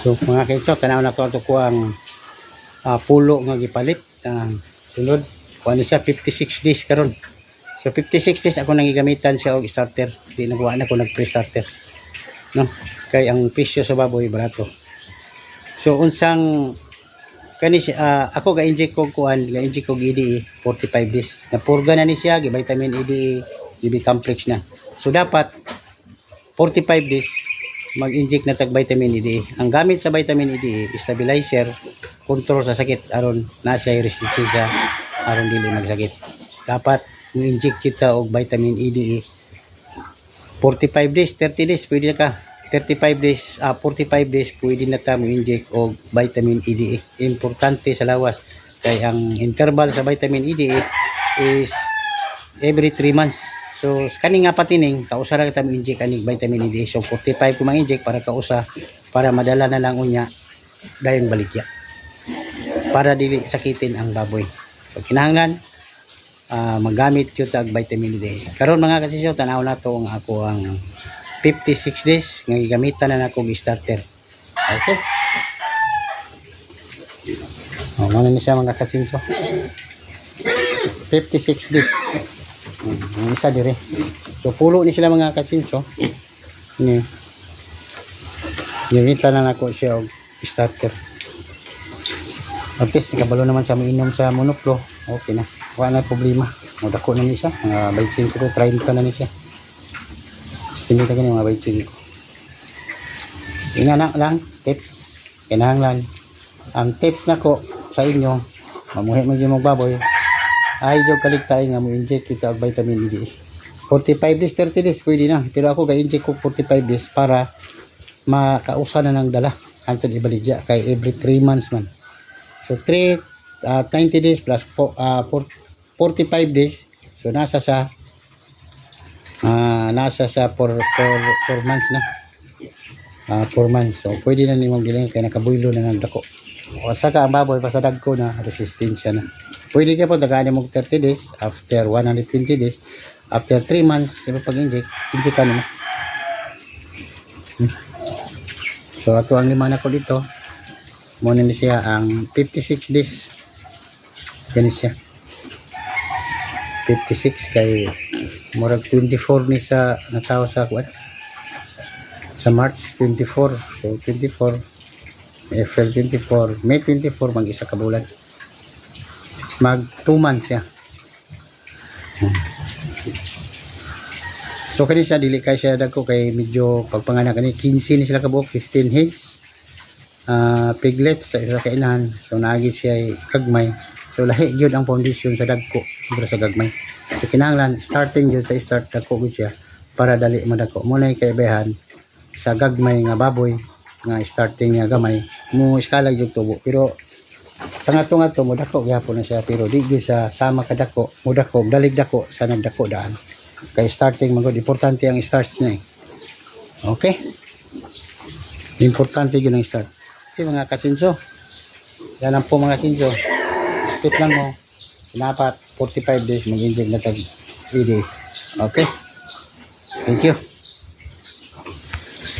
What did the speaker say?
So mga kinso, tanaw na ko ito ko ang ah, pulo nga gipalit. Uh, sunod, kuha ni siya 56 days karon. So 56 days ako nang gigamitan siya og starter. Di nagawa na ko nag pre-starter. No? Kay ang presyo sa baboy barato. So unsang kani ah, ako ga inject ko kuan, ga inject ko EDE 45 days. Napurga na ni siya, gi vitamin EDE, GB complex na. So dapat 45 days mag-inject na tag vitamin EDE. Ang gamit sa vitamin EDE, stabilizer, control sa sakit aron na siya resistensya aron dili magsakit. Dapat i-inject kita og vitamin EDE 45 days, 30 days pwede na ka. 35 days, ah 45 days pwede na ta mo inject og vitamin EDE. Importante sa lawas kay ang interval sa vitamin EDE is every 3 months. So kani nga patining kausa ra kita inject anig vitamin EDE. So 45 ko mang-inject para kausa para madala na lang unya dayon baligya. Para dili sakitin ang baboy. So kinahanglan ah, magamit jud tag vitamin D. Karon mga kasisyo tanaw na to ang ako ang 56 days nga gigamitan na nako starter. Okay. Oh, mana ni siya mga kasinso. 56 days. Hmm, ang isa dire. So pulo ni sila mga kasinso. Ni. Gigamitan na nako siya og starter. At least kabalo naman sa mainom sa monoklo. Okay na. Wala na problema. Madako na ni siya. Mga 25 to 30 na ni siya. Estimate ka mga 25 ko. Inga lang, tips. Kinahanglan. Ang tips na ko sa inyo, mamuhi mo yung baboy, ay yung kaligtayin nga mo inject kita og vitamin D. 45 days, 30 days, pwede na. Pero ako ga-inject ko 45 days para makausa na ng dala. Antod ibaligya kay every 3 months man. So 3 uh, 90 days plus po, uh, 45 days. So nasa sa ah nasa sa 4 4 months na. Ah 4 months. So pwede na nimong giling kay nakabuylo na ng dako. At saka ang baboy pasadag ko na resistensya na. Pwede ka po dagaan mo 30 days after 120 days after 3 months pag-inject, inject ka naman. Hmm. So ato ang lima na ko dito muna ni siya ang 56 days ganun siya 56 kay murag 24 ni sa nataw sa kuan sa March 24 so 24 April 24 May 24 mag isa ka bulan. Mag 2 months Hmm. so kani siya dili kay siya dagko kay medyo pagpanganak kani 15 ni sila ka buok 15 heads ah piglets sa isa ka inahan so naagi siya ay gagmay. So lahi gyud ang foundation sa dagko sobra sa gagmay. So kinahanglan starting gyud sa start dagko gyud siya para dali madako mo na kaibahan sa gagmay nga baboy nga starting nga gamay mo iskala gyud tubo pero sa nga nga to mo dako gyapon na siya pero di sa sama ka dako mo dako dalig dako sa nagdako daan kay starting magod importante ang starts niya eh. okay importante yun ang start Okay mga kasinso. Yan lang po mga kasinso. Tip lang mo. Dapat 45 days mag-inject na tag ED. Okay. Thank you.